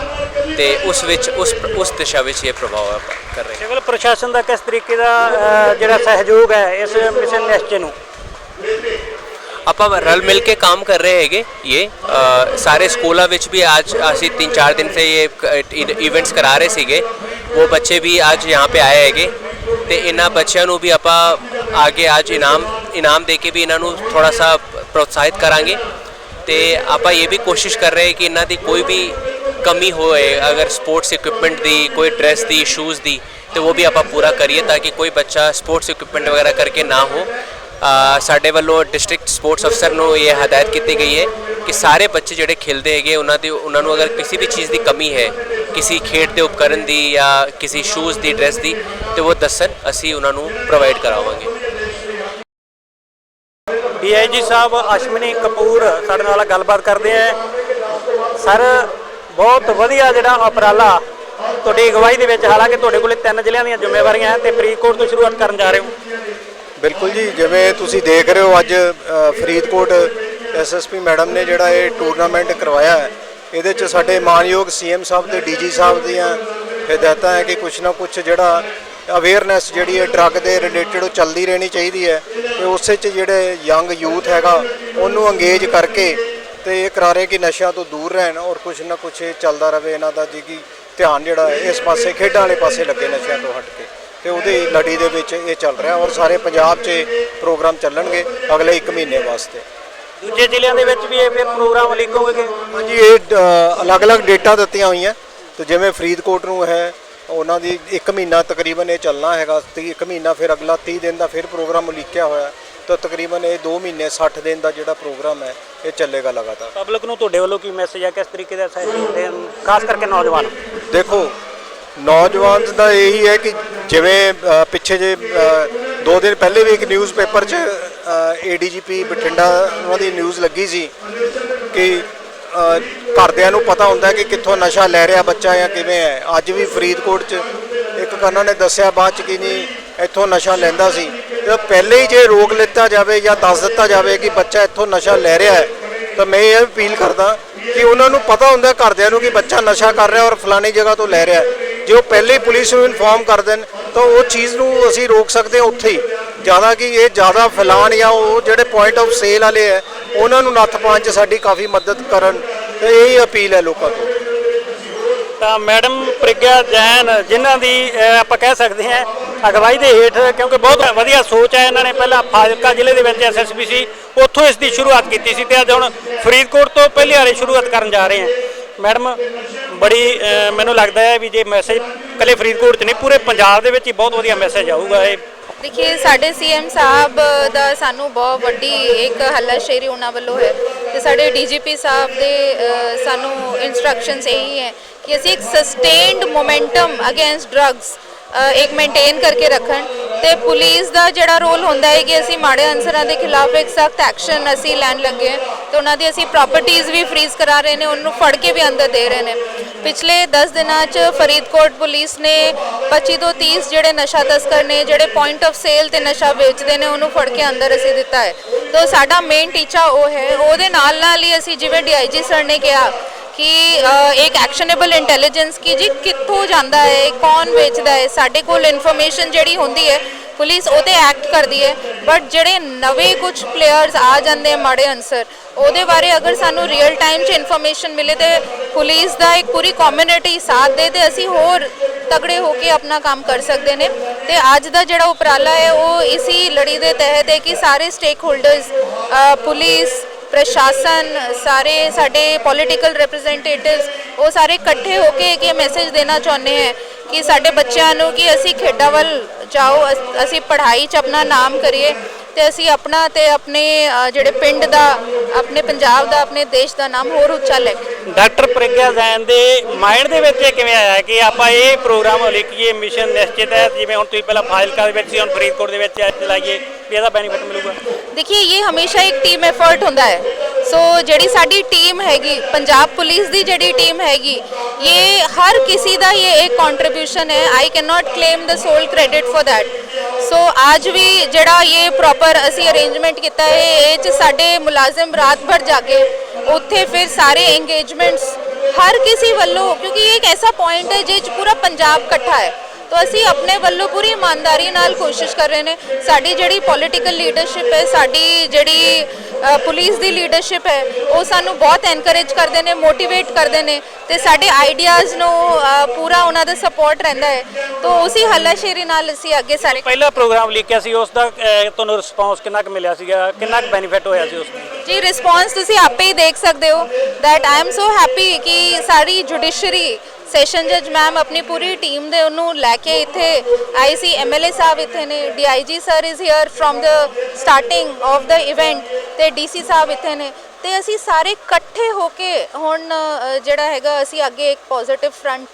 ਤੇ ਉਸ ਵਿੱਚ, ਉਸ ਉਸ ਦਿਸ਼ਾ ਵਿੱਚ ਇਹ ਪ੍ਰਭਾਵ ਕਰ ਰਹੇ। ਸਿਵਲ ਪ੍ਰਸ਼ਾਸਨ ਦਾ ਕਿਸ ਤਰੀਕੇ ਦਾ ਜਿਹੜਾ ਸਹਿਯੋਗ ਹੈ ਇਸ ਮਿਸ਼ਨ ਨਿਸ਼ਚੇ ਨੂੰ? ਆਪਾਂ ਰਲ ਮਿਲ ਕੇ ਕੰਮ ਕਰ ਰਹੇ ਹੈਗੇ ਇਹ ਅ, ਸਾਰੇ ਸਕੂਲਾਂ ਵਿੱਚ ਵੀ ਅੱਜ ਅਸੀਂ 3-4 ਦਿਨ ਸੇ ਇਹ ਇਵੈਂਟਸ ਕਰਾ ਰਹੇ ਸੀਗੇ ਉਹ ਬੱਚੇ ਵੀ ਅੱਜ यहाँ पे ਆਏ ਹੈਗੇ ਤੇ ਇਹਨਾਂ ਬੱਚਿਆਂ ਨੂੰ ਵੀ ਆਪਾਂ ਆਗੇ ਅੱਜ ਇਨਾਮ ਇਨਾਮ ਦੇ ਕੇ ਵੀ ਇਹਨਾਂ ਨੂੰ ਥੋੜਾ ਸਾ ਪ੍ਰੋਤਸਾਹਿਤ ਕਰਾਂਗੇ ਤੇ ਆਪਾਂ ਇਹ ਵੀ ਕੋਸ਼ਿਸ਼ ਕਰ ਰਹੇ ਕਿ ਇਹਨਾਂ ਦੀ ਕੋਈ ਵੀ ਕਮੀ ਹੋਏ ਅਗਰ ਸਪੋਰਟਸ ਇਕਵਿਪਮੈਂਟ ਦੀ ਕੋਈ ਡਰੈਸ ਦੀ ਸ਼ੂਜ਼ ਦੀ ਤੇ ਉਹ ਵੀ ਆਪਾਂ ਪੂਰਾ ਕਰੀਏ ਤਾਂ ਕਿ ਕੋਈ ਬੱਚਾ ਸਪੋਰਟਸ ਇਕਵਿਪਮੈਂਟ ਵਗੈਰਾ ਕਰਕੇ ਨਾ ਹੋ ਅ, ਸਾਡੇ ਵੱਲੋਂ ਡਿਸਟ੍ਰਿਕਟ ਸਪੋਰਟਸ ਅਫਸਰ ਨੂੰ ਇਹ ਹਦਾਇਤ ਕੀਤੀ ਗਈ ਹੈ ਕਿ ਸਾਰੇ ਬੱਚੇ ਜਿਹੜੇ ਖੇਡਦੇ ਹੈਗੇ, ਉਹਨਾਂ ਦੀ, ਉਹਨਾਂ ਨੂੰ ਅਗਰ ਕਿਸੇ ਵੀ ਚੀਜ਼ ਦੀ ਕਮੀ ਹੈ, ਕਿਸੇ ਖੇਡ ਦੇ ਉਪਕਰਨ ਦੀ ਜਾਂ ਕਿਸੇ ਸ਼ੂਜ਼ ਦੀ ਡਰੈਸ ਦੀ, ਤੇ ਉਹ ਦੱਸਣ, ਅਸੀਂ ਉਹਨਾਂ ਨੂੰ ਪ੍ਰੋਵਾਈਡ ਕਰਾਵਾਂਗੇ। ਡੀਆਈਜੀ ਸਾਹਿਬ, ਅਸ਼ਮਨੀ ਕਪੂਰ ਸਾਡੇ ਨਾਲ ਗੱਲਬਾਤ ਕਰਦੇ ਆ। ਸਰ, ਬਹੁਤ ਵਧੀਆ ਜਿਹੜਾ ਉਪਰਾਲਾ ਤੁਹਾਡੀ ਅਗਵਾਈ ਦੇ ਵਿੱਚ, ਹਾਲਾਂਕਿ ਤੁਹਾਡੇ ਕੋਲੇ ਤਿੰਨ ਜ਼ਿਲ੍ਹਿਆਂ ਦੀਆਂ ਜ਼ਿੰਮੇਵਾਰੀਆਂ ਹੈ ਤੇ ਫਰੀਦਕੋਟ ਤੋਂ ਸ਼ੁਰੂਆਤ ਕਰਨ ਜਾ ਰਹੇ ਹੋ। ਬਿਲਕੁਲ ਜੀ ਜਿਵੇਂ ਤੁਸੀਂ ਦੇਖ ਰਹੇ ਹੋ ਅੱਜ ਅ, ਫਰੀਦਕੋਟ ਐਸਐਸਪੀ ਮੈਡਮ ਨੇ ਜਿਹੜਾ ਇਹ ਟੂਰਨਾਮੈਂਟ ਕਰਵਾਇਆ ਹੈ ਇਹਦੇ 'ਚ ਸਾਡੇ ਮਾਨਯੋਗ ਸੀਐਮ ਸਾਹਿਬ ਤੇ ਡੀਜੀ ਸਾਹਿਬ ਦੀਆਂ ਹਦਾਇਤਾਂ ਹੈ ਕਿ ਕੁਛ ਨਾ ਕੁਛ ਜਿਹੜਾ ਅਵੇਅਰਨੈਸ ਜਿਹੜੀ ਹੈ ਡਰੱਗ ਦੇ ਰਿਲੇਟਡ ਉਹ ਚੱਲਦੀ ਰਹਿਣੀ ਚਾਹੀਦੀ ਹੈ ਤੇ ਉਸੇ 'ਚ ਜਿਹੜੇ ਯੰਗ ਯੂਥ ਹੈਗਾ ਉਹਨੂੰ ਅੰਗੇਜ ਕਰਕੇ ਤੇ ਇਹ ਕਰਾ ਰਹੇ ਕਿ ਨਸ਼ਿਆਂ ਤੋਂ ਦੂਰ ਰਹਿਣ ਔਰ ਕੁਛ ਨਾ ਕੁਛ ਇਹ ਚੱਲਦਾ ਰਵੇ ਇਹਨਾਂ ਦਾ ਜੀ ਕਿ ਧਿਆਨ ਜਿਹੜਾ ਇਸ ਪਾਸੇ ਖੇਡਾਂ ਵਾਲੇ ਪਾਸੇ ਲੱਗੇ ਨਸ਼ਿਆਂ ਤੋਂ ਹਟ ਕੇ। ਤੇ ਉਹਦੀ ਲੜੀ ਦੇ ਵਿੱਚ ਇਹ ਚੱਲ ਰਿਹਾ ਔਰ ਸਾਰੇ ਪੰਜਾਬ 'ਚ ਪ੍ਰੋਗਰਾਮ ਚੱਲਣਗੇ ਅਗਲੇ 1 ਮਹੀਨੇ ਵਾਸਤੇ। ਦੂਜੇ ਜ਼ਿਲ੍ਹਿਆਂ ਦੇ ਵਿੱਚ ਵੀ ਇਹ ਫਿਰ ਪ੍ਰੋਗਰਾਮ ਲਿਖੋਗੇ ਹਾਂਜੀ ਇਹ ਅਲੱਗ-ਅਲੱਗ ਡੇਟਾਂ ਦਿੱਤੀਆਂ ਹੋਈਆਂ। ਤੇ ਜਿਵੇਂ ਫਰੀਦਕੋਟ ਨੂੰ ਹੈ ਉਹਨਾਂ ਦੀ 1 ਮਹੀਨਾ ਤਕਰੀਬਨ ਇਹ ਚੱਲਣਾ ਹੈਗਾ। ਤੇ 1 ਮਹੀਨਾ ਫਿਰ ਅਗਲਾ 30 ਦਿਨ ਦਾ ਫਿਰ ਪ੍ਰੋਗਰਾਮ ਲਿਖਿਆ ਹੋਇਆ। ਤਾਂ ਤਕਰੀਬਨ ਇਹ 2 ਮਹੀਨੇ 60 ਦਿਨ ਦਾ ਜਿਹੜਾ ਪ੍ਰੋਗਰਾਮ ਹੈ ਇਹ ਚੱਲੇਗਾ ਲਗਾਤਾਰ। ਪਬਲਿਕ ਨੂੰ ਤੁਹਾਡੇ ਵੱਲੋਂ ਕੀ ਮੈਸੇਜ ਹੈ ਕਿਸ ਤਰੀਕੇ ਦਾ ਸਹਿਯੋਗ ਦੇਣ ਖਾਸ ਕਰਕੇ ਨੌਜਵਾਨ ਦੇਖੋ ਨੌਜਵਾਨ ਦਾ ਇਹੀ ਹੈ ਕਿ ਜਿਵੇਂ ਪਿੱਛੇ ਜੇ ਦੋ ਦਿਨ ਪਹਿਲੇ ਵੀ ਇੱਕ ਨਿਊਜ਼ਪੇਪਰ 'ਚ ਏਡੀਜੀਪੀ ਬਠਿੰਡਾ ਉਹਨਾਂ ਦੀ ਨਿਊਜ਼ ਲੱਗੀ ਸੀ ਕਿ ਘਰਦਿਆਂ ਨੂੰ ਪਤਾ ਹੁੰਦਾ ਕਿ ਕਿੱਥੋਂ ਨਸ਼ਾ ਲੈ ਰਿਹਾ ਬੱਚਾ ਜਾਂ ਕਿਵੇਂ ਹੈ। ਅੱਜ ਵੀ ਫਰੀਦਕੋਟ 'ਚ ਇੱਕ ਕੰਨਾਂ ਨੇ ਦੱਸਿਆ ਬਾਅਦ 'ਚ ਕਿ ਨਹੀਂ, ਇੱਥੋਂ ਨਸ਼ਾ ਲੈਂਦਾ ਸੀ। ਤੇ ਪਹਿਲੇ ਹੀ ਜੇ ਰੋਕ ਲਿੱਤਾ ਜਾਵੇ ਜਾਂ ਦੱਸ ਦਿੱਤਾ ਜਾਵੇ ਕਿ ਬੱਚਾ ਇੱਥੋਂ ਨਸ਼ਾ ਲੈ ਰਿਹਾ ਹੈ, ਤਾਂ ਮੈਂ ਇਹ ਅਪੀਲ ਕਰਦਾ ਕਿ ਉਹਨਾਂ ਨੂੰ ਪਤਾ ਹੁੰਦਾ ਘਰਦਿਆਂ ਨੂੰ ਕਿ ਬੱਚਾ ਨਸ਼ਾ ਕਰ ਰਿਹਾ ਔਰ ਫਲਾਣੀ ਜਗ੍ਹਾ ਤੋਂ ਲੈ ਰਿਹਾ ਜੇ ਉਹ ਪਹਿਲੇ ਹੀ ਪੁਲਿਸ ਨੂੰ ਇਨਫੋਰਮ ਕਰ ਦੇਣ, ਤਾਂ ਉਹ ਚੀਜ਼ ਨੂੰ ਅਸੀਂ ਰੋਕ ਸਕਦੇ ਹਾਂ ਉੱਥੇ ਹੀ। ਜ਼ਿਆਦਾ ਕਿ ਇਹ ਜ਼ਿਆਦਾ ਫੈਲਾਣ ਜਾਂ ਉਹ ਜਿਹੜੇ ਪੁਆਇੰਟ ਆਫ ਸੇਲ ਵਾਲੇ ਹੈ, ਉਹਨਾਂ ਨੂੰ ਨੱਥ ਪਾਉਣ 'ਚ ਸਾਡੀ ਕਾਫੀ ਮਦਦ ਕਰਨ, ਤੇ ਇਹ ਹੀ ਅਪੀਲ ਹੈ ਲੋਕਾਂ ਤੋਂ। ਤਾਂ ਮੈਡਮ ਪ੍ਰਗਿਆ ਜੈਨ, ਜਿਨ੍ਹਾਂ ਦੀ ਆਪਾਂ ਕਹਿ ਸਕਦੇ ਹਾਂ, ਅਗਵਾਈ ਦੇ ਹੇਠ, ਕਿਉਂਕਿ ਬਹੁਤ ਵਧੀਆ ਸੋਚ ਹੈ ਇਹਨਾਂ ਨੇ, ਪਹਿਲਾਂ ਫਾਜ਼ਿਲਕਾ ਜ਼ਿਲ੍ਹੇ ਦੇ ਵਿੱਚ ਐਸਐਸਪੀ ਸੀ, ਉੱਥੋਂ ਇਸ ਦੀ ਸ਼ੁਰੂਆਤ ਕੀਤੀ ਸੀ ਤੇ ਅੱਜ ਹੁਣ ਫਰੀਦਕੋਟ ਤੋਂ ਪਹਿਲੀ ਵਾਰੀ ਸ਼ੁਰੂਆਤ ਕਰਨ ਜਾ ਰਹੇ ਹਾਂ। ਮੈਡਮ ਬੜੀ ਅਹ, ਮੈਨੂੰ ਲੱਗਦਾ ਹੈ ਵੀ ਜੇ ਮੈਸੇਜ ਕੱਲੇ ਫਰੀਦਕੋਟ 'ਚ ਨਹੀਂ ਪੂਰੇ ਪੰਜਾਬ ਦੇ ਵਿੱਚ ਹੀ ਬਹੁਤ ਵਧੀਆ ਮੈਸੇਜ ਆਊਗਾ ਇਹ। ਦੇਖिए ਸਾਡੇ ਸੀਐਮ ਸਾਹਿਬ ਦਾ ਸਾਨੂੰ ਬਹੁਤ ਵੱਡੀ ਇੱਕ ਹੱਲਾਸ਼ੇਰੀ ਉਹਨਾਂ ਵੱਲੋਂ ਹੈ ਤੇ ਸਾਡੇ ਡੀਜੀਪੀ ਸਾਹਿਬ ਦੇ ਅ, ਸਾਨੂੰ ਇਨਸਟਰਕਸ਼ਨਸ ਇਹੀ ਹੈ ਕਿ ਅਸੀਂ ਇੱਕ ਸਸਟੇਨਡ ਮੋਮੈਂਟਮ ਅਗੇਂਸਟ ਡਰੱਗਸ ਇੱਕ ਮੇਨਟੇਨ ਕਰਕੇ ਰੱਖਣ। ਤੇ ਪੁਲਿਸ ਦਾ ਜਿਹੜਾ ਰੋਲ ਹੁੰਦਾ ਹੈ ਕਿ ਅਸੀਂ ਮਾੜੇ ਅਨਸਰਾਂ ਦੇ ਖਿਲਾਫ ਇੱਕ ਸਖਤ ਐਕਸ਼ਨ ਅਸੀਂ ਲੈਣ ਲੱਗੇ ਹਾਂ। ਤੇ ਉਹਨਾਂ ਦੀ ਅਸੀਂ ਪ੍ਰਾਪਰਟੀਆਂ ਵੀ ਫ੍ਰੀਜ਼ ਕਰਾ ਰਹੇ ਨੇ, ਉਹਨੂੰ ਫੜ ਕੇ ਵੀ ਅੰਦਰ ਦੇ ਰਹੇ ਨੇ। ਪਿਛਲੇ 10 ਦਿਨਾਂ 'ਚ ਫਰੀਦਕੋਟ ਪੁਲਿਸ ਨੇ 25 ਤੋਂ 30 ਜਿਹੜੇ ਨਸ਼ਾ ਤਸਕਰ ਨੇ, ਜਿਹੜੇ ਪੁਆਇੰਟ ਆਫ ਸੇਲ ਤੇ ਨਸ਼ਾ ਵੇਚਦੇ ਨੇ, ਉਹਨੂੰ ਫੜ ਕੇ ਅੰਦਰ ਅਸੀਂ ਦਿੱਤਾ ਹੈ। ਤਾਂ ਸਾਡਾ ਮੇਨ ਟੀਚਾ ਉਹ ਹੈ। ਉਹਦੇ ਨਾਲ ਨਾਲ ਹੀ ਅਸੀਂ ਜਿਵੇਂ ਡੀਆਈਜੀ ਸਰ ਨੇ ਕਿਹਾ ਕਿ ਇੱਕ ਐਕਸ਼ਨੇਬਲ ਇੰਟੈਲੀਜੈਂਸ ਕੀ ਜੀ, ਕਿੱਥੋਂ ਜਾਂਦਾ ਹੈ, ਕੌਣ ਵੇਚਦਾ ਹੈ, ਸਾਡੇ ਕੋਲ ਇਨਫੋਰਮੇਸ਼ਨ ਜਿਹੜੀ ਹੁੰਦੀ ਹੈ, ਪੁਲਿਸ ਉਹਤੇ ਐਕਟ ਕਰਦੀ ਹੈ। ਬਟ ਜਿਹੜੇ ਨਵੇਂ ਕੁਝ ਪਲੇਅਰਸ ਆ ਜਾਂਦੇ ਮਾੜੇ ਅਨਸਰ, ਉਹਦੇ ਬਾਰੇ ਅਗਰ ਸਾਨੂੰ ਰੀਅਲ ਟਾਈਮ 'ਚ ਇਨਫੋਰਮੇਸ਼ਨ ਮਿਲੇ ਤੇ ਪੁਲਿਸ ਦਾ ਇੱਕ ਪੂਰੀ ਕਮਿਊਨਿਟੀ ਸਾਥ ਦੇ ਤੇ ਅਸੀਂ ਹੋਰ ਤਗੜੇ ਹੋ ਕੇ ਆਪਣਾ ਕੰਮ ਕਰ ਸਕਦੇ ਨੇ। ਤੇ ਅੱਜ ਦਾ ਜਿਹੜਾ ਉਪਰਾਲਾ ਹੈ, ਉਹ ਇਸੀ ਲੜੀ ਦੇ ਤਹਿਤ ਹੈ ਕਿ ਸਾਰੇ ਸਟੇਕ ਹੋਲਡਰਸ ਪੁਲਿਸ ਪ੍ਰਸ਼ਾਸਨ, ਸਾਰੇ ਸਾਡੇ ਪੋਲੀਟੀਕਲ ਰਿਪਰੈਜ਼ੈਂਟੇਟਿਵਸ ਉਹ ਸਾਰੇ ਇਕੱਠੇ ਹੋ ਕੇ ਇੱਕ ਮੈਸੇਜ ਦੇਣਾ ਚਾਹੁੰਦੇ ਹੈ ਕਿ ਸਾਡੇ ਬੱਚਿਆਂ ਨੂੰ ਕਿ ਅਸੀਂ ਖੇਡਾਂ ਵੱਲ ਜਾਓ, ਅਸ- ਅਸੀਂ ਪੜ੍ਹਾਈ 'ਚ ਆਪਣਾ ਨਾਮ ਕਰੀਏ। ਤੇ ਅਸੀਂ ਆਪਣਾ ਤੇ ਆਪਣੇ ਜਿਹੜੇ ਪਿੰਡ ਦਾ ਆਪਣੇ ਪੰਜਾਬ ਦਾ ਆਪਣੇ ਦੇਸ਼ ਦਾ ਨਾਮ ਹੋਰ ਉੱਚਾ ਲੈ ਕੇ ਡਾਕਟਰ ਪ੍ਰਗਿਆ ਜ਼ੈਨ ਦੇ ਮਾਈਂਡ ਦੇ ਵਿੱਚ ਇਹ ਕਿਵੇਂ ਆਇਆ ਕਿ ਆਪਾਂ ਇਹ ਪ੍ਰੋਗਰਾਮ ਉਲੀਕੀਏ ਮਿਸ਼ਨ ਨਿਸ਼ਚਿਤ ਹੈ ਜਿਵੇਂ ਹੁਣ ਤੁਸੀਂ ਪਹਿਲਾਂ ਫਾਜ਼ਿਲਕਾ ਦੇ ਵਿੱਚ ਸੀ ਹੁਣ ਫਰੀਦਕੋਟ ਦੇ ਵਿੱਚ ਚਲਾਈਏ ਵੀ ਇਹਦਾ ਬੈਨੀਫਿਟ ਮਿਲੂਗਾ? ਦੇਖिए ਇਹ ਹਮੇਸ਼ਾ ਇੱਕ ਟੀਮ ਐਫਰਟ ਹੁੰਦਾ ਹੈ। ਸੋ ਜਿਹੜੀ ਸਾਡੀ ਟੀਮ ਹੈਗੀ ਪੰਜਾਬ ਪੁਲਿਸ ਦੀ ਜਿਹੜੀ ਟੀਮ ਹੈਗੀ ਇਹ ਹਰ ਕਿਸੇ ਦਾ ਇਹ ਇੱਕ ਕੰਟਰੀਬਿਊਸ਼ਨ ਹੈ। I cannot claim the sole credit for that so ਅੱਜ ਵੀ ਜਿਹੜਾ ਇਹ ਪ੍ਰੋਪਰ ਅਸੀਂ ਅਰੇਂਜਮੈਂਟ ਕੀਤਾ ਹੈ, ਇਹ ਚ ਸਾਡੇ ਮੁਲਾਜ਼ਮ ਰਾਤ ਭਰ ਜਾਗੇ, ਉੱਥੇ ਫਿਰ ਸਾਰੇ ਇੰਗੇਜਮੈਂਟਸ ਹਰ ਕਿਸੇ ਵੱਲੋਂ, ਕਿਉਂਕਿ ਇਹ ਇੱਕ ਐਸਾ ਪੁਆਇੰਟ ਹੈ ਜਿਹ 'ਚ ਪੂਰਾ ਪੰਜਾਬ ਇਕੱਠਾ ਹੈ। ਤੋ ਅਸੀਂ ਆਪਣੇ ਵੱਲੋਂ ਪੂਰੀ ਇਮਾਨਦਾਰੀ ਨਾਲ ਕੋਸ਼ਿਸ਼ ਕਰ ਰਹੇ ਨੇ। ਸਾਡੀ ਜਿਹੜੀ ਪੋਲੀਟੀਕਲ ਲੀਡਰਸ਼ਿਪ ਹੈ ਸਾਡੀ ਜਿਹੜੀ ਪੁਲਿਸ ਦੀ ਲੀਡਰਸ਼ਿਪ ਹੈ ਉਹ ਸਾਨੂੰ ਬਹੁਤ ਐਨਕਰੇਜ ਕਰਦੇ ਨੇ ਮੋਟੀਵੇਟ ਕਰਦੇ ਨੇ ਤੇ ਸਾਡੇ ਆਈਡੀਆਜ਼ ਨੂੰ ਪੂਰਾ ਉਹਨਾਂ ਦਾ ਸਪੋਰਟ ਰਹਿੰਦਾ ਹੈ। ਤੋ ਉਸੇ ਹੱਲਾਸ਼ੇਰੀ ਨਾਲ ਅਸੀਂ ਅੱਗੇ ਸਾਰੇ ਪਹਿਲਾ ਪ੍ਰੋਗਰਾਮ ਲਿਖਿਆ ਸੀ ਉਸ ਦਾ ਤੁਹਾਨੂੰ ਰਿਸਪਾਂਸ ਕਿੰਨਾ ਕੁ ਮਿਲਿਆ ਸੀਗਾ? ਕਿੰਨਾ ਕੁ ਬੈਨੀਫਿਟ ਹੋਇਆ ਸੀ ਉਸ ਦਾ ਜੀ ਰਿਸਪੌਂਸ ਤੁਸੀਂ ਆਪੇ ਹੀ ਦੇਖ ਸਕਦੇ ਹੋ that I am so happy ਕਿ ਸਾਰੀ ਜੁਡੀਸ਼ਰੀ ਸੈਸ਼ਨ ਜੱਜ ਮੈਮ ਆਪਣੀ ਪੂਰੀ ਟੀਮ ਦੇ ਉਹਨੂੰ ਲੈ ਕੇ ਇੱਥੇ ਆਈ ਸੀ। ਐਮਐਲਏ ਸਾਹਿਬ ਇੱਥੇ ਨੇ DIG sir is here from the starting of the event ਤੇ ਡੀਸੀ ਸਾਹਿਬ ਇੱਥੇ ਨੇ। ਤੇ ਅਸੀਂ ਸਾਰੇ ਇਕੱਠੇ ਹੋ ਕੇ ਹੁਣ ਜਿਹੜਾ ਹੈਗਾ, ਅਸੀਂ ਅੱਗੇ ਇੱਕ ਪੋਜ਼ਿਟਿਵ ਫਰੰਟ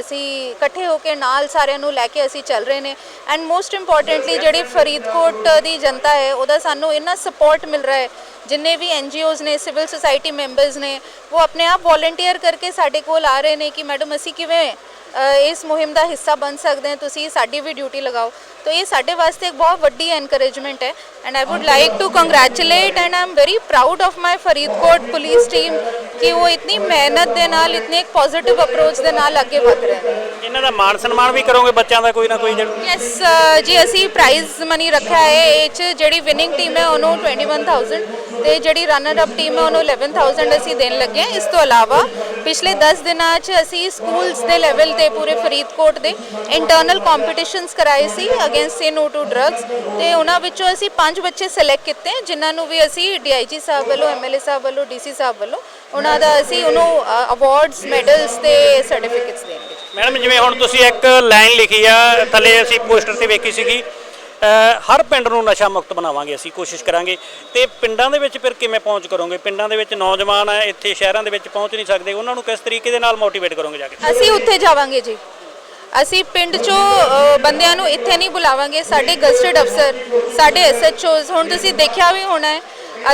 ਅਸੀਂ ਇਕੱਠੇ ਹੋ ਕੇ ਨਾਲ ਸਾਰਿਆਂ ਨੂੰ ਲੈ ਕੇ ਅਸੀਂ ਚੱਲ ਰਹੇ ਨੇ। ਐਂਡ ਮੋਸਟ ਇੰਪੋਰਟੈਂਟਲੀ ਜਿਹੜੀ ਫਰੀਦਕੋਟ ਦੀ ਜਨਤਾ ਹੈ, ਉਹਦਾ ਸਾਨੂੰ ਇੰਨਾ ਸਪੋਰਟ ਮਿਲ ਰਿਹਾ ਹੈ। ਜਿੰਨੇ ਵੀ ਐਨਜੀਓਜ਼ ਨੇ ਸਿਵਲ ਸੁਸਾਇਟੀ ਮੈਂਬਰਸ ਨੇ, ਉਹ ਆਪਣੇ ਆਪ ਵੋਲੰਟੀਅਰ ਕਰਕੇ ਸਾਡੇ ਕੋਲ ਆ ਰਹੇ ਨੇ ਕਿ ਮੈਡਮ ਅਸੀਂ ਕਿਵੇਂ ਇਸ ਮੁਹਿੰਮ ਦਾ ਹਿੱਸਾ ਬਣ ਸਕਦੇ ਹਾਂ ਤੁਸੀਂ ਸਾਡੀ ਵੀ ਡਿਊਟੀ ਲਗਾਓ। ਤਾਂ ਇਹ ਸਾਡੇ ਵਾਸਤੇ ਇੱਕ ਬਹੁਤ ਵੱਡੀ ਐਨਕਰੇਜਮੈਂਟ ਹੈ। And I would like to congratulate and I am very proud of my Faridkot police team ਕਿ ਉਹ ਇਤਨੀ ਮਿਹਨਤ ਦੇ ਨਾਲ ਇਤਨੇ ਇੱਕ ਪੋਜ਼ਿਟਿਵ ਅਪਰੋਚ ਦੇ ਨਾਲ ਅੱਗੇ ਵਧ ਰਹੇ ਨੇ। ਇਹਨਾਂ ਦਾ ਮਾਣ ਸਨਮਾਨ ਵੀ ਕਰੋਗੇ ਬੱਚਿਆਂ ਦਾ ਕੋਈ ਨਾ ਕੋਈ ਜਿਹੜਾ? ਯੈਸ ਜੀ ਅਸੀਂ ਪ੍ਰਾਈਜ਼ ਮਨੀ ਰੱਖਿਆ ਹੈ। ਇਹ ਚ ਜਿਹੜੀ ਵਿਨਿੰਗ ਟੀਮ ਹੈ ਉਹਨੂੰ 21000 ਤੇ ਜਿਹੜੀ ਰਨਰ ਅਪ ਟੀਮ ਹੈ ਉਹਨੂੰ 11000 ਅਸੀਂ ਦੇਣ ਲੱਗੇ ਹਾਂ। ਇਸ ਤੋਂ ਇਲਾਵਾ ਪਿਛਲੇ 10 ਦਿਨਾਂ ਚ ਅਸੀਂ ਸਕੂਲਸ ਦੇ ਲੈਵਲ ਤੇ ਪੂਰੇ ਫਰੀਦਕੋਟ ਦੇ ਇੰਟਰਨਲ ਕੰਪੀਟੀਸ਼ਨਸ ਕਰਾਏ ਸੀ against say no to drugs ਤੇ ਉਹਨਾਂ ਵਿੱਚੋਂ ਅਸੀਂ ਪੰਜ ਬੱਚੇ ਸਿਲੈਕਟ ਕੀਤੇ ਜਿਨ੍ਹਾਂ ਨੂੰ ਵੀ ਅਸੀਂ ਡੀਆਈਜੀ ਸਾਹਿਬ ਵੱਲੋਂ ਐਮਐਲਏ ਸਾਹਿਬ ਵੱਲੋਂ ਡੀਸੀ ਸਾਹਿਬ ਵੱਲੋਂ ਉਹਨਾਂ ਦਾ ਅਸੀਂ ਉਹਨੂੰ ਅਵਾਰਡਸ ਮੈਡਲਸ ਤੇ ਸਰਟੀਫਿਕੇਟਸ ਦੇਣਗੇ। ਮੈਡਮ, ਜਿਵੇਂ ਹੁਣ ਤੁਸੀਂ ਇੱਕ ਲਾਈਨ ਲਿਖੀ ਆ, ਥੱਲੇ ਅਸੀਂ ਪੋਸਟਰ ਤੇ ਵੇਖੀ ਸੀਗੀ ਹਰ ਪਿੰਡ ਨੂੰ ਨਸ਼ਾ ਮੁਕਤ ਬਣਾਵਾਂਗੇ ਅਸੀਂ ਕੋਸ਼ਿਸ਼ ਕਰਾਂਗੇ। ਤੇ ਪਿੰਡਾਂ ਦੇ ਵਿੱਚ ਫਿਰ ਕਿਵੇਂ ਪਹੁੰਚ ਕਰੋਗੇ? ਪਿੰਡਾਂ ਦੇ ਵਿੱਚ ਨੌਜਵਾਨ ਆ ਇੱਥੇ ਸ਼ਹਿਰਾਂ ਦੇ ਵਿੱਚ ਪਹੁੰਚ ਨਹੀਂ ਸਕਦੇ ਉਹਨਾਂ ਨੂੰ ਕਿਸ ਤਰੀਕੇ ਦੇ ਨਾਲ ਮੋਟੀਵੇਟ ਕਰੋਗੇ ਜਾ ਕੇ? ਅਸੀਂ ਉੱਥੇ ਜਾਵਾਂਗੇ ਜੀ। ਅਸੀਂ ਪਿੰਡ ਚੋਂ ਅ, ਬੰਦਿਆਂ ਨੂੰ ਇੱਥੇ ਨਹੀਂ ਬੁਲਾਵਾਂਗੇ। ਸਾਡੇ ਗਸਟਡ ਅਫਸਰ ਸਾਡੇ ਐਸਐਚਓਜ਼ ਹੁਣ ਤੁਸੀਂ ਦੇਖਿਆ ਵੀ ਹੋਣਾ ਹੈ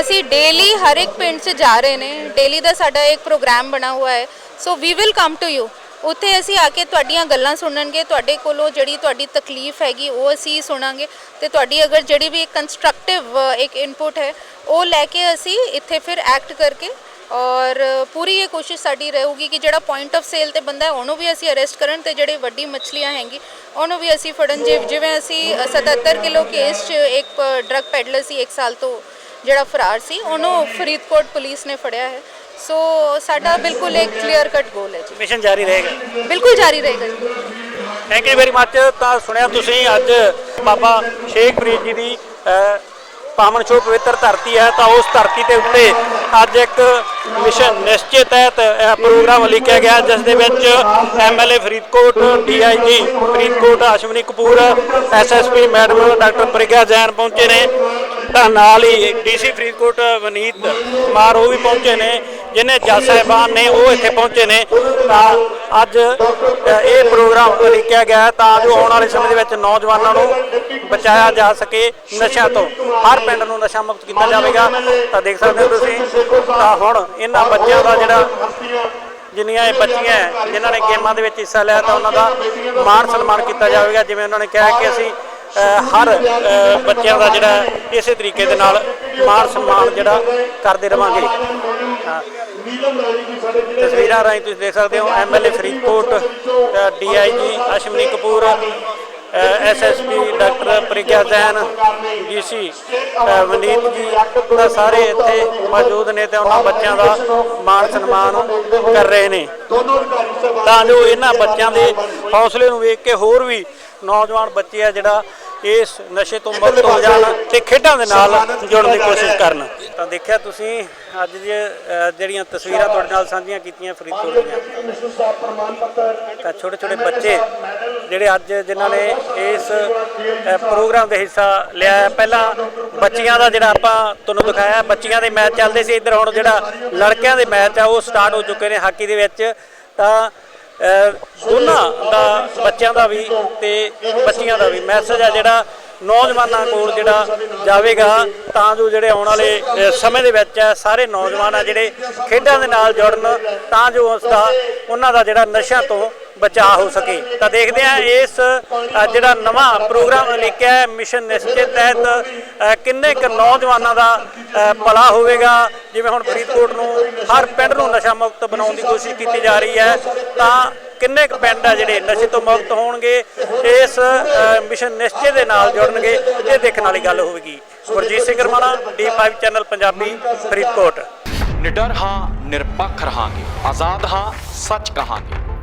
ਅਸੀਂ ਡੇਲੀ ਹਰ ਇੱਕ ਪਿੰਡ 'ਚ ਜਾ ਰਹੇ ਨੇ। ਡੇਲੀ ਦਾ ਸਾਡਾ ਇੱਕ ਪ੍ਰੋਗਰਾਮ ਬਣਾ ਹੋਇਆ ਹੈ। So we will come to you ਉੱਥੇ ਅਸੀਂ ਆ ਕੇ ਤੁਹਾਡੀਆਂ ਗੱਲਾਂ ਸੁਣਨਗੇ ਤੁਹਾਡੇ ਕੋਲੋਂ ਜਿਹੜੀ ਤੁਹਾਡੀ ਤਕਲੀਫ ਹੈਗੀ ਉਹ ਅਸੀਂ ਸੁਣਾਂਗੇ ਤੇ ਤੁਹਾਡੀ ਅਗਰ ਜਿਹੜੀ ਵੀ ਕੰਸਟਰਕਟਿਵ ਇੱਕ ਇਨਪੁਟ ਹੈ ਉਹ ਲੈ ਕੇ ਅਸੀਂ ਇੱਥੇ ਫਿਰ ਐਕਟ ਕਰਕੇ ਔਰ ਪੂਰੀ ਇਹ ਕੋਸ਼ਿਸ਼ ਸਾਡੀ ਰਹੂਗੀ ਕਿ ਜਿਹੜਾ ਪੁਆਇੰਟ ਆਫ ਸੇਲ ਤੇ ਬੰਦਾ ਹੈ ਉਹਨੂੰ ਵੀ ਅਸੀਂ ਅਰੈਸਟ ਕਰਨ ਤੇ ਜਿਹੜੀ ਵੱਡੀ ਮੱਛਲੀਆਂ ਹੈਗੀ ਉਹਨੂੰ ਵੀ ਅਸੀਂ ਫੜਨ ਜੇ ਜਿਵੇਂ ਅਸੀਂ ਅ, 77 ਕਿਲੋ ਕੇਸ 'ਚ ਇੱਕ ਡਰਗ ਪੈਡਲਰ ਸੀ 1 ਸਾਲ ਤੋਂ ਜਿਹੜਾ ਫਰਾਰ ਸੀ ਉਹਨੂੰ ਫਰੀਦਕੋਟ ਪੁਲਿਸ ਨੇ ਫੜਿਆ ਹੈ। ਸੋ ਸਾਡਾ ਬਿਲਕੁਲ ਇੱਕ ਕਲੀਅਰ ਕੱਟ ਗੋਲ ਹੈ ਜੀ। ਮਿਸ਼ਨ ਜਾਰੀ ਰਹੇਗਾ। ਬਿਲਕੁਲ ਜਾਰੀ ਰਹੇਗਾ ਜੀ। ਥੈਂਕ ਯੂ ਵੈਰੀ ਮੱਚ ਤਾਂ ਸੁਣਿਆ ਤੁਸੀਂ ਅੱਜ ਬਾਬਾ ਸ਼ੇਖ ਫਰੀਦ ਜੀ ਦੀ ਪਾਵਨ ਸ਼ੋ ਪਵਿੱਤਰ ਧਰਤੀ ਹੈ ਤਾਂ ਉਸ ਧਰਤੀ ਦੇ ਉੱਤੇ ਅੱਜ ਇੱਕ ਮਿਸ਼ਨ ਨਿਸ਼ਚਿਤ ਤਹਿਤ ਇਹ ਪ੍ਰੋਗਰਾਮ ਲਿਖਿਆ ਗਿਆ ਜਿਸ ਦੇ ਵਿੱਚ MLA Faridkot DIG Faridkot Ashwani Kapoor SSP madam doctor Priya Jain ਪਹੁੰਚੇ ਨੇ। ਤਾਂ ਨਾਲ ਹੀ ਡੀਸੀ ਫਰੀਦਕੋਟ ਵਨੀਤ ਕੁਮਾਰ ਉਹ ਵੀ ਪਹੁੰਚੇ ਨੇ ਜਿਨੇ ਜੱਜ ਸਾਹਿਬਾਨ ਨੇ ਉਹ ਇੱਥੇ ਪਹੁੰਚੇ ਨੇ। ਤਾਂ ਅੱਜ ਇਹ ਪ੍ਰੋਗਰਾਮ ਲਿਖਿਆ ਗਿਆ ਤਾਂ ਜੋ ਆਉਣ ਵਾਲੇ ਸਮੇਂ ਦੇ ਵਿੱਚ ਨੌਜਵਾਨਾਂ ਨੂੰ ਬਚਾਇਆ ਜਾ ਸਕੇ ਨਸ਼ਿਆਂ ਤੋਂ। ਹਰ ਪਿੰਡ ਨੂੰ ਨਸ਼ਾ ਮੁਕਤ ਕੀਤਾ ਜਾਵੇਗਾ। ਤਾਂ ਦੇਖ ਸਕਦੇ ਹੋ ਤੁਸੀਂ ਤਾਂ ਹੁਣ ਇਹਨਾਂ ਬੱਚਿਆਂ ਦਾ ਜਿਹੜਾ ਜਿੰਨੀਆਂ ਇਹ ਬੱਚੀਆਂ ਹੈ, ਜਿਨ੍ਹਾਂ ਨੇ ਗੇਮਾਂ ਦੇ ਵਿੱਚ ਹਿੱਸਾ ਲਿਆ ਤਾਂ ਉਹਨਾਂ ਦਾ ਮਾਣ ਸਨਮਾਨ ਕੀਤਾ ਜਾਵੇਗਾ। ਜਿਵੇਂ ਉਹਨਾਂ ਨੇ ਕਿਹਾ ਕਿ ਅਸੀਂ ਹਰ ਬੱਚਿਆਂ ਦਾ ਜਿਹੜਾ ਇਸੇ ਤਰੀਕੇ ਦੇ ਨਾਲ ਮਾਣ ਸਨਮਾਨ ਜਿਹੜਾ ਕਰਦੇ ਰਵਾਂਗੇ। ਤਸਵੀਰਾਂ ਰਾਹੀਂ ਤੁਸੀਂ ਦੇਖ ਸਕਦੇ ਹੋ MLA Faridkot DIG Ashwani Kapoor SSP doctor Prigya Jain DC Vaneet ji ਤਾਂ ਸਾਰੇ ਇੱਥੇ ਮੌਜੂਦ ਨੇ ਤੇ ਉਹਨਾਂ ਬੱਚਿਆਂ ਦਾ ਮਾਣ ਸਨਮਾਨ ਕਰ ਰਹੇ ਨੇ। ਤਾਂ ਜੋ ਇਹਨਾਂ ਬੱਚਿਆਂ ਦੇ ਹੌਸਲੇ ਨੂੰ ਵੇਖ ਕੇ ਹੋਰ ਵੀ ਨੌਜਵਾਨ ਬੱਚੇ ਆ ਜਿਹੜਾ ਇਸ ਨਸ਼ੇ ਤੋਂ ਮੁਕਤ ਹੋ ਜਾਣ ਤੇ ਖੇਡਾਂ ਦੇ ਨਾਲ ਜੁੜਨ ਦੀ ਕੋਸ਼ਿਸ਼ ਕਰਨ। ਤਾਂ ਦੇਖਿਆ ਤੁਸੀਂ ਅੱਜ ਦੀ ਜਿਹੜੀਆਂ ਤਸਵੀਰਾਂ ਤੁਹਾਡੇ ਨਾਲ ਸਾਂਝੀਆਂ ਕੀਤੀਆਂ ਫਰੀਦਕੋਟ ਦੀਆਂ। ਤਾਂ ਛੋਟੇ ਛੋਟੇ ਬੱਚੇ ਜਿਹੜੇ ਅੱਜ ਜਿਨ੍ਹਾਂ ਨੇ ਇਸ ਪ੍ਰੋਗਰਾਮ ਦੇ ਹਿੱਸਾ ਲਿਆ ਪਹਿਲਾਂ ਬੱਚੀਆਂ ਦਾ ਜਿਹੜਾ ਆਪਾਂ ਤੁਹਾਨੂੰ ਦਿਖਾਇਆ ਬੱਚੀਆਂ ਦੇ ਮੈਚ ਚੱਲਦੇ ਸੀ। ਇੱਧਰ ਹੁਣ ਜਿਹੜਾ ਲੜਕਿਆਂ ਦੇ ਮੈਚ ਆ ਉਹ ਸਟਾਰਟ ਹੋ ਚੁੱਕੇ ਨੇ ਹਾਕੀ ਦੇ ਵਿੱਚ। ਤਾਂ ਦੋਨਾਂ ਦਾ ਬੱਚਿਆਂ ਦਾ ਵੀ ਤੇ ਬੱਚੀਆਂ ਦਾ ਵੀ ਮੈਸੇਜ ਆ ਜਿਹੜਾ ਨੌਜਵਾਨਾਂ ਕੋਲ ਜਿਹੜਾ ਜਾਵੇਗਾ ਤਾਂ ਜੋ ਜਿਹੜੇ ਆਉਣ ਵਾਲੇ ਸਮੇਂ ਦੇ ਵਿੱਚ ਆ, ਸਾਰੇ ਨੌਜਵਾਨ ਆ ਜਿਹੜੇ ਖੇਡਾਂ ਦੇ ਨਾਲ ਜੁੜਨ ਤਾਂ ਜੋ ਉਸ ਦਾ ਉਹਨਾਂ ਦਾ ਜਿਹੜਾ ਨਸ਼ਿਆਂ ਤੋਂ ਬਚਾਅ ਹੋ ਸਕੇ। ਤਾਂ ਦੇਖਦੇ ਆ ਇਸ ਜਿਹੜਾ ਨਵਾਂ ਪ੍ਰੋਗਰਾਮ ਲਿਖਿਆ ਹੈ, ਮਿਸ਼ਨ ਨਿਸ਼ਚਿਤ ਤਹਿਤ ਕਿੰਨੇ ਕੁ ਨੌਜਵਾਨਾਂ ਦਾ ਭਲਾ ਹੋਵੇਗਾ? ਜਿਵੇਂ ਹੁਣ ਫਰੀਦਕੋਟ ਨੂੰ ਹਰ ਪਿੰਡ ਨੂੰ ਨਸ਼ਾ ਮੁਕਤ ਬਣਾਉਣ ਦੀ ਕੋਸ਼ਿਸ਼ ਕੀਤੀ ਜਾ ਰਹੀ ਹੈ, ਤਾਂ ਕਿੰਨੇ ਕੁ ਪਿੰਡ ਆ ਜਿਹੜੇ ਨਸ਼ੇ ਤੋਂ ਮੁਕਤ ਹੋਣਗੇ? ਇਸ ਮਿਸ਼ਨ ਨਿਸ਼ਚੇ ਦੇ ਨਾਲ ਜੁੜਨਗੇ। ਇਹ ਦੇਖਣ ਵਾਲੀ ਗੱਲ ਹੋਵੇਗੀ। Gurjeet Singh Ramana D5 channel Punjabi, Faridkot. ਨਿਡਰ ਹਾਂ, ਨਿਰਪੱਖ ਰਹਾਂਗੇ। ਆਜ਼ਾਦ ਹਾਂ, ਸੱਚ ਕਹਾਂਗੇ।